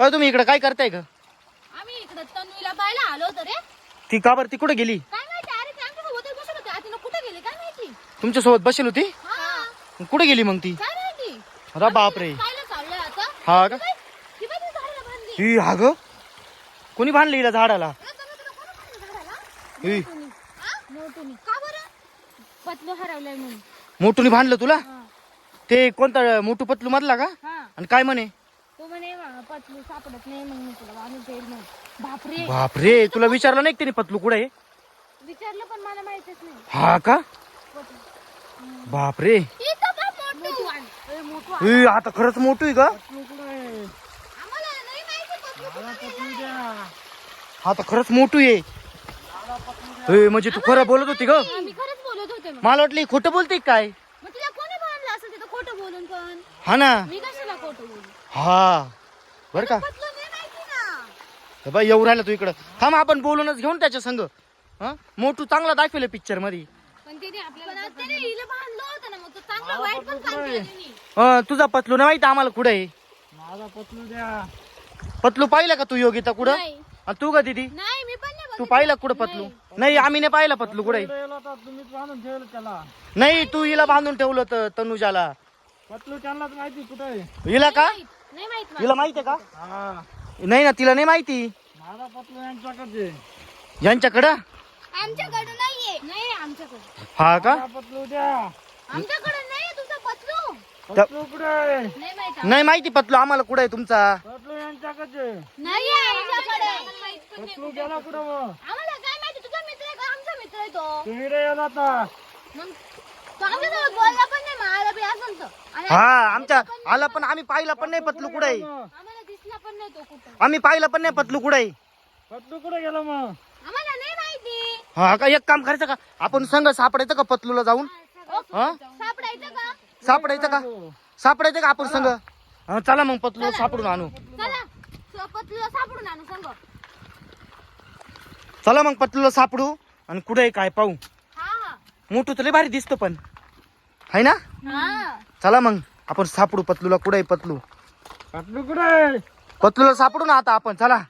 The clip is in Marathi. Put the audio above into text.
अ तुम्ही इकडे काय करताय का आम्ही इकडे तन्वीला पाहायला आलो होतो रे. ती का बरं? ती कुठे गेली? काय माहिती? अरे ते आमच्या सोबतच बसत होते. आता कुठे गेले? काय माहिती? तुमच्यासोबत बसेल होती? हा. कुठे गेली मग ती? काय माहिती? अरे बापरे. चाललोय आता. हा का? काय? ही बाई ती झाडाला बांधली. ही हा ग? कोणी बांधली हिला झाडाला? अरे तुला कोणी बांधलं झाडाला? ही मोटूनी. हा? मोटूनी. का बरं? पतलू हरवलंय म्हणून. मोठूनी बांधलं तुला. ते कोणता मोठू पतलू मधला का? हा. आणि काय म्हणे? तो म्हणे "वा, पतलू सापडत नाही मग मी तुला बापरे. बापरे तुला विचारलं नाही का त्याने पतलू कुठे आहे? विचारलं पण मला माहितच नाही. हा का? बापरे. इथं बघ मोटू. ए, मोटू आ- ए, आता खरंच मोठू आहे का? आम्हाला नाही माहिती पतलू कुठं गेलाय. हा तर खरंच मोठू आहे. ए, म्हणजे तू खरं बोलत होती ग? मी खरंच बोलत होते मग मला वाटलं ही खोटं बोलते काय? मग तिला कोणी बांधलं असं तिथं खोटं बोलून पण? हा ना. मी कशाला खोटं बोलू? हा. बर का? ना. हे बाई येऊ राहिला तू इकडं. थांब आपण बोलूनच घेऊन त्याच्या संग. हा? मोठू चांगला दाखवलं पिक्चरमध्ये. पण तिने आपल्याला त्याने हिला बांधलं होतं ना मग तो चांगला वाईट पण सांगते तिने. अं, तुझा पतलू नाही माहिती आम्हाला कुठे आहे. माझा पत्नी द्या. पतलू पाहिलं का तू योगिता कुठं? नाही. आणि तू का दिदी? नाही मी पण नाही तू. पाहिलं कुठं पतलू? नाही. आम्ही नाही पाहिलं पतलू कुठे आहे. गेला तर तुम्हीच बांधून ठेवलं त्याला. नाही तू हिला बांधून ठेवलं होतं तनुजाला. पतलू त्यांनाच माहिती कुठे आहे. हिला का? नाही माहीत मला. हिला माहिती आहे का? हा. नाही ना तिला नाही माहिती? माझा पतलू यांच्याकडे. यांच्याकडं? आमच्याकडे नाहीये. नाही आमच्याकडे. हा का? माझा पतलू द्या आमच्याकडे नाहीये तुझा पतलू. पतलू कुठे आहे? नाही माहीत नाही माहिती पतलू आम्हाला कुठे आहे तुमचा? पतलू यांच्याकडे. नाहीये आमच्याकडे. पतलू गेला कुठं मग? आम्हाला काय माहिती तुझा मित्र आहे का? आमचा मित्र आहे तो. तू इकडे गेला आता. मग हा आमच्या आला पण आम्ही पाहिला पण नाही पतलू कुठे आहे? मग आम्हाला दिसला पण नाही तो कुठं. आम्ही पाहिलं पण नाही पतलू कुठे आहे? पतलू कुठे गेला मग? आम्हाला नाही माहिती. हा का एक काम करायचं का? आपण संघ सापडायचं का पतलूला जाऊन? हा सापडायचं का? सापडायचं का? सापडायचं का आपण संघ हा, चला मग पतलू सापडून आणू. चला. स- पतलूला सापडून आणू सांग. चला मग पतलूला सापडू. आणि कुठे आहे काय पाहू. मोठू तर लय भारी दिसतो पण. है ना? हा. चला मग आपण सापडू पतलूला कुठे पतलू? पतलू कुठे पतलूला सापडू ना आता आपण चला.